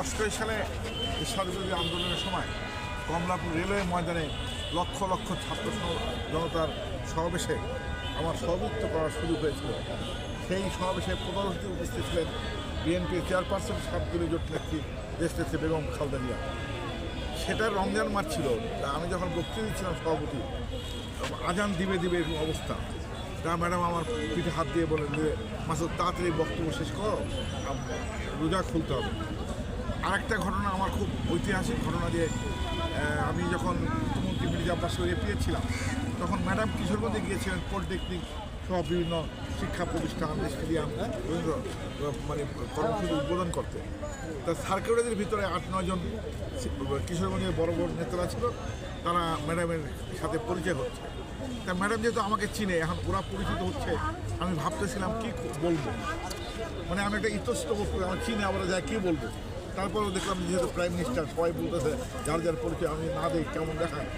অষ্টআশি সালে স্বাধীনতা আন্দোলনের সময় কমলাপুর রেলওয়ে ময়দানে লক্ষ লক্ষ ছাত্র জনতার সমাবেশে আমার সভাপতিত্ব করা শুরু হয়েছিল। সেই সমাবেশে প্রধান অতিথি উপস্থিত ছিলেন বিএনপি চেয়ারপারসন সাতগুলি জোট নেত্রী দেশ নেত্রী বেগম খালদা জিয়া। সেটা রমজান মাস ছিল আমি যখন বক্তৃতা দিচ্ছিলাম সভাপতি, আজান দিবে দিবে অবস্থা। তা ম্যাডাম আমার পিঠে হাত দিয়ে বলেন যে, মাসুদ, তাড়াতাড়ি বক্তব্য শেষ করো রোজা খুলতে হবে। আরেকটা ঘটনা আমার খুব ঐতিহাসিক ঘটনা যে আমি যখন মুখ্যমন্ত্রী মির্জা আব্বাস শরীরে ছিলাম তখন ম্যাডাম কিশোরগঞ্জে গিয়েছিলেন পলিটেকনিক সহ বিভিন্ন শিক্ষা প্রতিষ্ঠান, স্টেডিয়াম, রবীন্দ্র মানে কর্মসূচি উদ্বোধন করতে। তা সার্কুলারের ভিতরে আট নয়জন কিশোরগঞ্জের বড় বড় নেতারা ছিল, তারা ম্যাডামের সাথে পরিচয় হচ্ছে। তা ম্যাডাম যেহেতু আমাকে চিনে, এখন ওরা পরিচিত হচ্ছে, আমি ভাবতেছিলাম কি বলব? মানে আমি একটা ইতস্তত করে, আমার চিনে আবার যায় কী বলব? তারপরেও দেখলাম যেহেতু প্রাইম মিনিস্টার সবাই বলতেছে, যার যার পরিচয় আমি না দেখি কেমন দেখায়?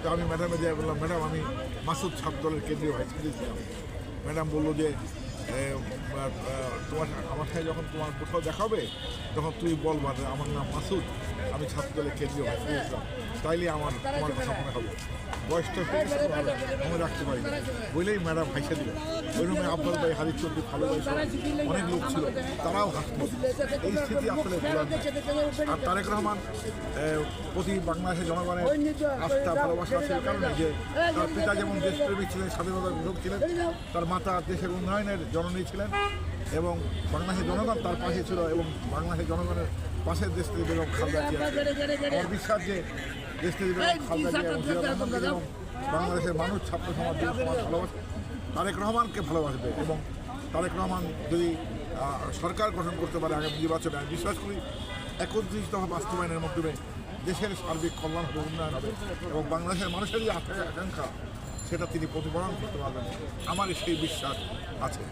তো আমি ম্যাডামে যাই বললাম ম্যাডাম আমি মাসুদ ছাত্র দলের কেন্দ্রীয় ভাইস প্রেসিডেন্ট ম্যাডাম বলল যে তোমার, আমার সাথে যখন তোমার কোথাও দেখাবে তখন তুই বল যে আমার নাম মাসুদ। আমি ছাত্র দলের কেন্দ্রীয় ভাইস প্রেসিডেন্ট তাইলে আমার তোমার কথা মনে হবে। বয়সটা হয়ে গেছে রাখতে পারি না। বললেই ম্যাডাম হাসে দিল ওই রুমে আব্বাল ভাই হারির চৌধুরী ভালো ভাই অনেক লোক ছিল। তারাও হাসতো। এই স্থিতি আসলে। আর তারেক রহমান প্রতি বাংলাদেশের জনগণের আস্থা, ভালোবাসা আছে কারণে যে তার পিতা যেমন দেশপ্রেমিক ছিলেন, স্বাধীনতার লোক ছিলেন, তার মাতা দেশের উন্নয়নের জননী ছিলেন এবং বাংলাদেশের জনগণ তার পাশে ছিল এবং বাংলাদেশের জনগণের পাশের দেশ থেকে বেগম খালদা জিয়া আমার বিশ্বাস যে দেশ থেকে বেগম খালদা জিয়া এবং বাংলাদেশের মানুষ ছাত্র সমাজ ভালোবাসে। তারেক রহমানকে ভালোবাসবে এবং তারেক রহমান যদি সরকার গঠন করতে পারে আগামী নির্বাচনে আমি বিশ্বাস করি একত্রিশ দফা বাস্তবায়নের মাধ্যমে দেশের সার্বিক কল্যাণ হবে উন্নয়ন হবে এবং বাংলাদেশের মানুষের যে আকাঙ্ক্ষা সেটা তিনি প্রতিফলন করতে পারবেন। আমার সেই বিশ্বাস আছে।